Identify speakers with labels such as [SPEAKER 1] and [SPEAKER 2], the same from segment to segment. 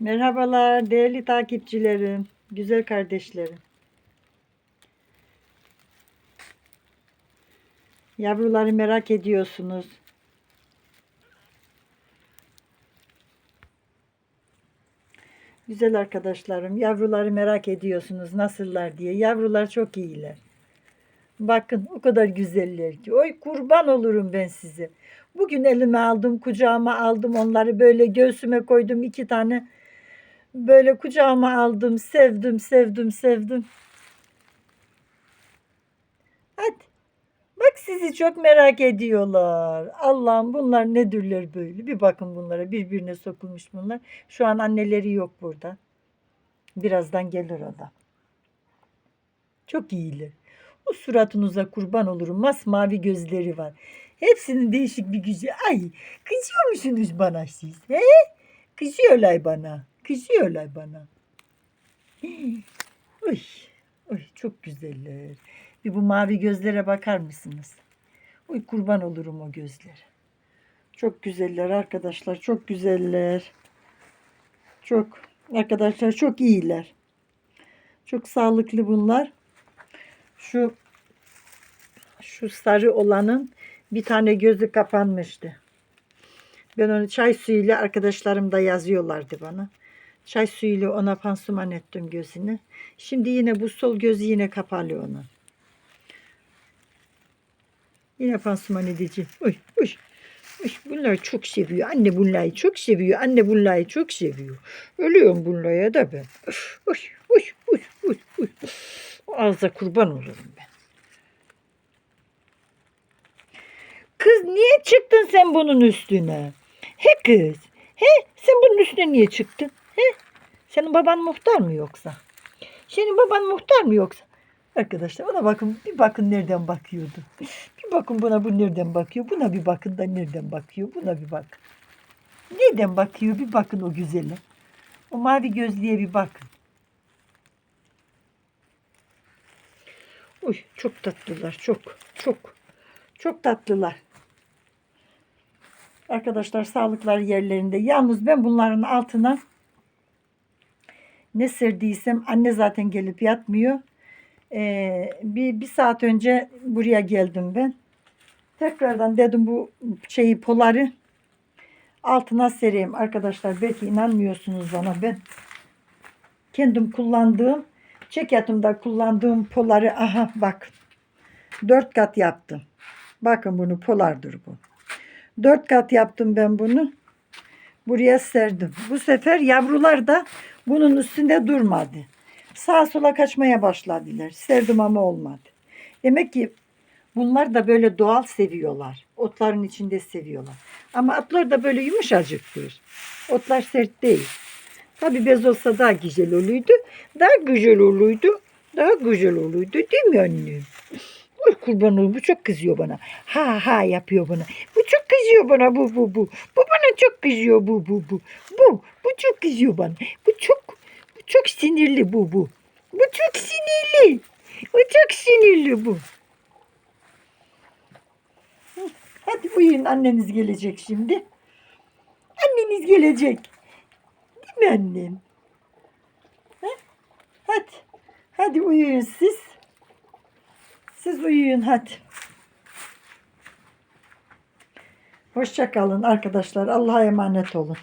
[SPEAKER 1] Merhabalar değerli takipçilerim, güzel kardeşlerim. Yavruları merak ediyorsunuz. Güzel arkadaşlarım, yavruları merak ediyorsunuz nasıllar diye. Yavrular çok iyiler. Bakın o kadar güzeller ki. Oy kurban olurum ben size. Bugün elime aldım, kucağıma aldım onları böyle göğsüme koydum iki tane. Böyle kucağıma aldım, sevdim, sevdim, sevdim. Hadi. Bak sizi çok merak ediyorlar. Allah'ım bunlar nedirler böyle? Bir bakın bunlara. Birbirine sokulmuş bunlar. Şu an anneleri yok burada. Birazdan gelir o da. Çok iyiler. O suratınıza kurban olurum. Masmavi gözleri var. Hepsinin değişik bir gücü. Ay kızıyor musunuz bana siz? He? Kızıyorlar bana. Kızıyorlar bana. Oy, oy çok güzeller. Bir bu mavi gözlere bakar mısınız? Oy kurban olurum o gözlere. Çok güzeller arkadaşlar. Çok güzeller. Çok arkadaşlar çok iyiler. Çok sağlıklı bunlar. Şu şu sarı olanın bir tane gözü kapanmıştı. Ben onu çay suyuyla arkadaşlarım da yazıyorlardı bana. Çay suyuyla ona pansuman ettim gözünü. Şimdi yine bu sol gözü yine kapalı onun. Yine pansuman edeceğim. Uy, uy. Uy, bunlar çok seviyor. Anne bunları çok seviyor. Anne bunları çok seviyor. Ölüyorum bunlara da ben. Uy, uy, uy, uy, uy. Ağza kurban olurum ben. Kız niye çıktın sen bunun üstüne? He kız. He sen bunun üstüne niye çıktın? He? Senin baban muhtar mı yoksa? Senin baban muhtar mı yoksa? Arkadaşlar ona bakın bir bakın nereden bakıyordu. Bir bakın buna bu nereden bakıyor. Buna bir bakın da nereden bakıyor. Buna bir bakın. Nereden bakıyor bir bakın o güzele. O mavi gözlüye bir bakın. Uy çok tatlılar çok çok çok tatlılar. Arkadaşlar sağlıklar yerlerinde. Yalnız ben bunların altına ne serdiysem anne zaten gelip yatmıyor. Ee, bir, bir saat önce buraya geldim ben. Tekrardan dedim bu şeyi poları altına sereyim. Arkadaşlar belki inanmıyorsunuz bana ben kendim kullandığım çekyatimde kullandığım poları aha bak dört kat yaptım. Bakın bunu polardır bu. Dört kat yaptım ben bunu. Buraya serdim. Bu sefer yavrular da bunun üstünde durmadı. Sağa sola kaçmaya başladılar. Serdim ama olmadı. Demek ki bunlar da böyle doğal seviyorlar. Otların içinde seviyorlar. Ama otlar da böyle yumuşacıktır. Otlar sert değil. Tabi bez olsa daha güzel oluydu. Daha güzel oluydu. Daha güzel oluydu değil mi annem? Oy kurban olayım bu çok kızıyor bana. Ha ha yapıyor bana. Bu çok kızıyor bana bu bu bu. Bu bana çok kızıyor bu bu bu. Bu bu çok kızıyor bana. Bu çok çok sinirli bu bu. Bu çok sinirli. Bu çok sinirli bu. Hadi uyuyun anneniz gelecek şimdi. Anneniz gelecek. Değil mi annem? Ha? Hadi. Hadi uyuyun siz. Siz uyuyun hadi. Hoşça kalın arkadaşlar. Allah'a emanet olun.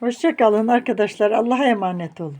[SPEAKER 1] Hoşça kalın arkadaşlar. Allah'a emanet olun.